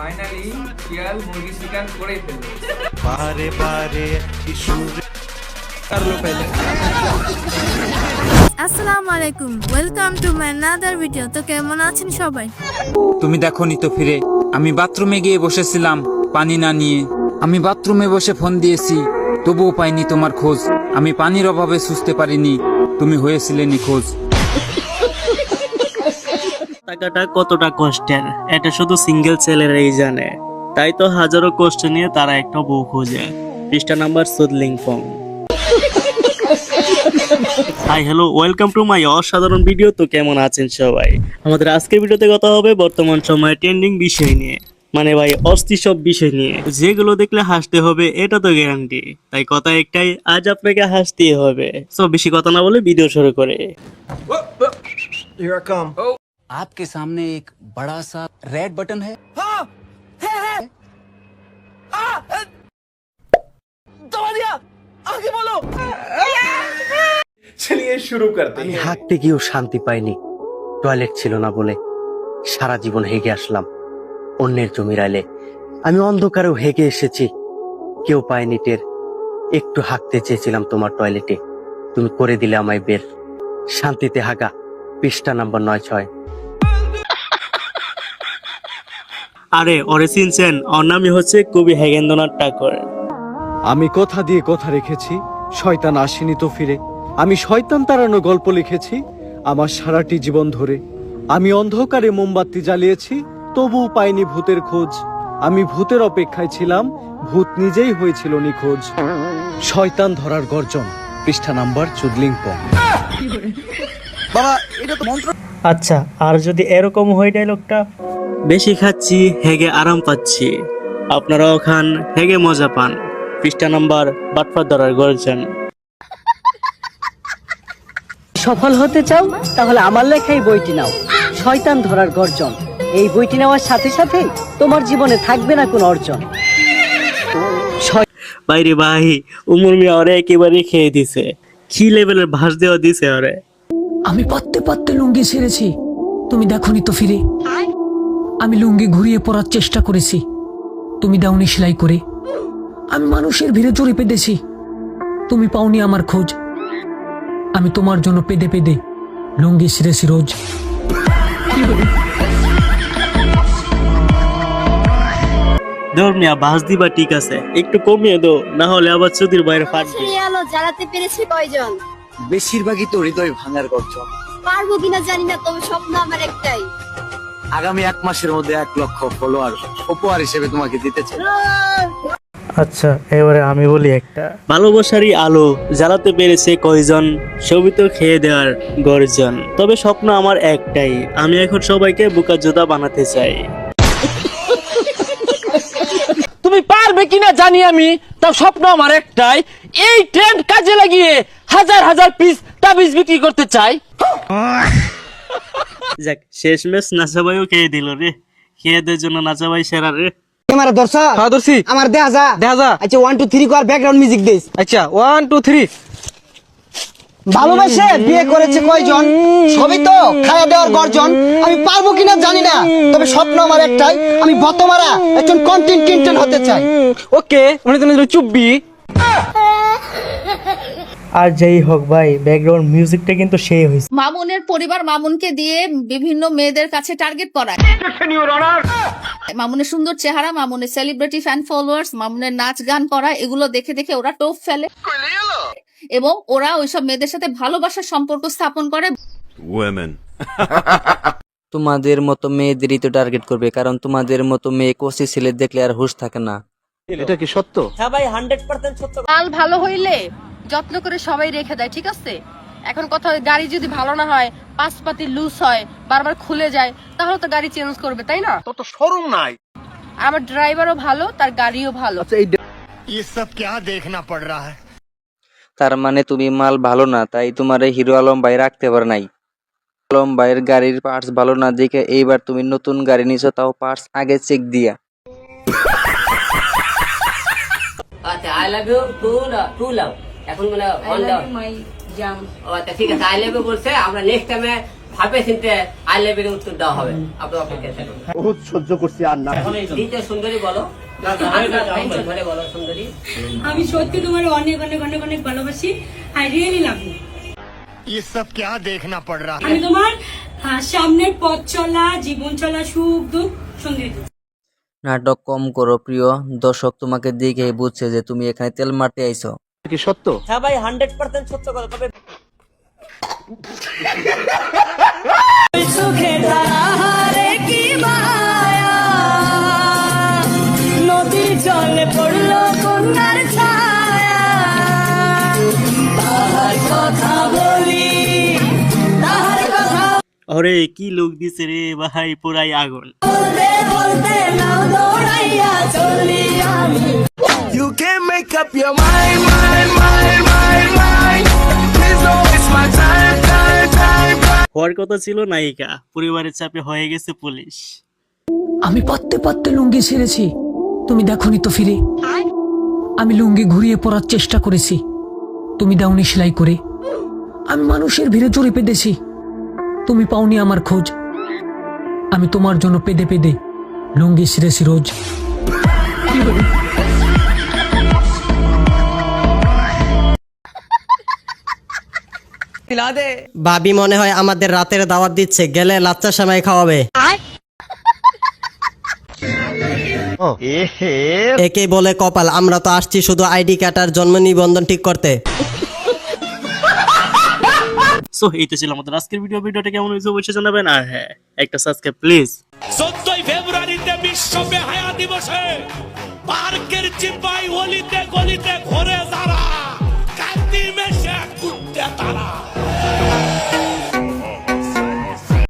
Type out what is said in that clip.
Finally শিয়াল মুরগি শিকার করে ফেলল। করল পেলে। আসসালামু আলাইকুম ওয়েলকাম টু মাই নাদার ভিডিও তো কেমন আছেন সবাই? তুমি দেখো নি তো ফিরে। আমি বাথরুমে গিয়ে বসেছিলাম পানি না নিয়ে। আমি বাথরুমে বসে ফোন দিয়েছি তবুও পাইনি তোমার খোঁজ। আমি পানির অভাবে সুস্থ পারিনি। তুমি হয়েছিলে নিখোঁজ। টাকাটা কতটা কষ্টের? এটা শুধু সিঙ্গেল ছেলেরাই জানে। তাই তো হাজারো কষ্ট নিয়ে তারা একটা বউ খোঁজে। পৃষ্ঠা নাম্বার সুদলিং ফং hi hello welcome to my অসাধারণ ভিডিও তো কেমন আছেন সবাই? আমাদের আজকের ভিডিওতে কথা হবে বর্তমান সময়ে ট্রেন্ডিং বিষয় নিয়ে। মানে ভাই অস্থি সব বিষয় নিয়ে। যেগুলো দেখলে হাসতে হবে এটা তো গ্যারান্টি তাই কথা একটাই আজ আপনাকে হাসতেই হবে। সো বেশি কথা না বলে ভিডিও শুরু করে। Here I come. आपके सामने एक बड़ा सा रेड बटन है चलिए शुरू करते আমি हैं হাঁটতে গিয়েও শান্তি পাইনি টয়লেট ছিল না বলে সারা জীবন হেগে আসলাম অন্যের জমির আইলে আমি অন্ধকারেও হেগে এসেছি কেউ পায়নি টের একটু হাঁকতে চেয়েছিলাম তোমার টয়লেটে তুমি করে দিলে আমায় বের শান্তিতে হাগা পৃষ্ঠা নাম্বার নয় ছয় আরে ওরে চিনছেন ওর নামই হচ্ছে কবি হেগেন্দ্রনাথ ঠাকুর। আমি কথা দিয়ে কথা রেখেছি শয়তান আসেনি তো ফিরে। আমি শয়তান তাড়ানো গল্প লিখেছি আমার সারাটি জীবন ধরে। আমি অন্ধকারে মোমবাতি জ্বালিয়েছি তবুও পাইনি ভূতের খোঁজ। আমি ভূতের অপেক্ষায় ছিলাম ভূত নিজেই হয়েছিল নিখোঁজ। শয়তান ধরার গর্জন পৃষ্ঠা নাম্বার চুদলিং পং। আচ্ছা আর যদি এরকম হয় ডায়লগটা বেশি খাচ্ছি হেগে আরাম পাচ্ছি। আপনারাও খান হেগে মজা পান। পৃষ্ঠা নাম্বার বাটফার ধরার গর্জন সফল হতে চাও তাহলে আমার লেখাই বইটি নাও শয়তান ধরার গর্জন। এই বইটি নেওয়ার সাথে সাথে তোমার জীবনে থাকবে না কোনো অর্জন। বাইরে ভাই উমর মিয়া ওরে একেবারে খেয়ে দিছে। কি লেভেলের ভাস দেওয়া দিছে ওরে। আমি পাততে পাততে লুঙ্গি ছেড়েছি। তুমি দেখনি তো ফিরে। আমি লুঙ্গি ঘুরিয়ে পরার চেষ্টা করেছি। তুমি দাওনি সেলাই করে। আমি মানুষের ভিড়ে জড়ে পেতেছি তুমি পাওনি আমার খোঁজ। আমি তোমার জন্য পেদে পেদে লুঙ্গি ছিঁড়েছি রোজ। দৌড় মিয়া দিবা ঠিক আছে। একটু কমিয়ে দো না হলে আবার চুদির বাইরে ফাটবে আলো জ্বালাতে পেরেছি কয়জন? বেশিরভাগই তো হৃদয় ভাঙার গর্জন। পারব কিনা জানি না তবে স্বপ্ন আমার একটাই। আগামী এক মাসের মধ্যে এক লক্ষ ফলোয়ার উপহার হিসেবে তোমাকে দিতে চাই। আচ্ছা এবারে আমি বলি একটা। ভালোবাসারই আলো জ্বালাতে পেরেছে কয়জন? ছবি তো খেয়ে দেওয়ার গর্জন। তবে স্বপ্ন আমার একটাই আমি এখন সবাইকে বুকা জোদা বানাতে চাই। তুমি পারবে কিনা জানি আমি তাও স্বপ্ন আমার একটাই এই ট্রেন্ড কাজে লাগিয়ে হাজার হাজার পিস তাবিজ বিক্রি করতে চাই। যাক শেষ ম্যাচ নাচাবাইও খেয়ে দিল রে। খেয়ে দেওয়ার জন্য নাচাবাই সেরা রে। ক্যামেরা দর্শা হ্যাঁ দর্শি আমার দেখা যা। দেখা যা। আচ্ছা ওয়ান টু থ্রি কর ব্যাকগ্রাউন্ড মিউজিক দিস। আচ্ছা ওয়ান টু থ্রি ভালোবাসে বিয়ে করেছে কয়জন? সবই তো খাওয়া দেওয়ার গর্জন। আমি পারব কিনা জানি না। তবে স্বপ্ন আমার একটাই আমি বতমারা একজন কন্টেন্ট কিনটেন হতে চাই। ওকে মানে তুমি চুব্বি। আর যেই হোক ভাই ব্যাকগ্রাউন্ড মিউজিকটা কিন্তু সেই হয়েছে মামুনের পরিবার মামুনকে দিয়ে বিভিন্ন মেয়েদের কাছে টার্গেট করায়। মামুনের সুন্দর চেহারা মামুনের সেলিব্রিটি ফ্যান ফলোয়ার্স মামুনের নাচ গান করা এগুলো দেখে দেখে ওরা টোপ ফেলে। এবং ওরা ওইসব মেয়েদের সাথে ভালোবাসার সম্পর্ক স্থাপন করে। তোমাদের মতো মেয়েদেরই তো টার্গেট করবে কারণ তোমাদের মতো মেয়ে কোসি ছেলে দেখলে আর হুশ থাকে না। এটা কি সত্য? মাল ভালো হইলে যত্ন করে সবাই রেখে দেয় ঠিক আছে এখন কথা হয়, গাড়ি যদি ভালো না হয় পাশপাতি লুজ হয় বারবার খুলে যায় তাহলে তো গাড়ি চেঞ্জ করবে তাই না তো শোরুম নাই আমার ড্রাইভারও ভালো তার গাড়িও ভালো আচ্ছা এই ये सब क्या देखना पड़ रहा है তার মানে তুমি মাল ভালো না তাই তোমার এই হিরো আলম ভাই রাখতে পারে নাই আলম ভাইয়ের গাড়ির পার্টস ভালো না দেখে এইবার তুমি নতুন গাড়ি নিছো তাও পার্টস আগে চেক দিয়া আচ্ছা I love you too too love এখন মানে ওয়ান লাভ ও আচ্ছা ঠিক আছে আই লাভ ইউ বলছে আমরা নেক্সট টাইমে ভাবে চিনতে আই লাভ এর উত্তর দেওয়া হবে আপনি অপেক্ষা থাকুন বহুত সহ্য করছি আর না দ্বিতীয় সুন্দরী বলো ধরে বলো সুন্দরী আমি সত্যি তোমার অনেক অনেক অনেক অনেক ভালোবাসি আই রিয়েলি লাভ ইউ ये सब क्या देखना पड़ रहा আমি তোমার আহ, সামনের পথ চলা জীবন চলা সুখ দুঃখ সঙ্গে দিচ্ছি। নাটক কম করো প্রিয় দর্শক তোমাকে দেখে বুঝছে যে তুমি এখানে তেল মারতে আইছো কি সত্য? হ্যাঁ ভাই হান্ড্রেড পার্সেন্ট সত্য কথা তবে আরে কি লোক দিছে রে ভাই পুরাই আগুন You can't make up your mind, mind, mind, mind, mind. Please don't waste my time, time, time, time. হওয়ার কথা ছিল নায়িকা পরিবারের চাপে হয়ে গেছে পুলিশ। আমি পাততে পাততে লুঙ্গি ছেড়েছি তুমি দেখনি তো ফিরে। আমি লুঙ্গি ঘুরিয়ে পরার চেষ্টা করেছি তুমি দাওনি সেলাই করে। আমি মানুষের ভিড়ে জড়ে পেতেছি তুমি পাওনি আমার খোঁজ। আমি তোমার জন্য পেদে পেদে লুঙ্গি ছিঁড়েছি রোজ। ভাবি মনে হয় আমাদের রাতের দাওয়াত দিচ্ছে গেলে লাচ্চা সামাই খাওয়াবে। একে বলে কপাল আমরা তো আসছি শুধু আইডি কার্ড জন্ম নিবন্ধন ঠিক করতে। সো এই তো ছিল আমাদের আজকের ভিডিও ভিডিওটা কেমন হয়েছে অবশ্যই জানাবেন। আর হ্যাঁ একটা সাবস্ক্রাইব প্লিজ চোদ্দই ফেব্রুয়ারিতে বিশ্ব বেহায়া দিবসে পার্কের চিপাই ওলিতে গলিতে ঘরে যারা। কান্দি মেশা কুটতে তারা।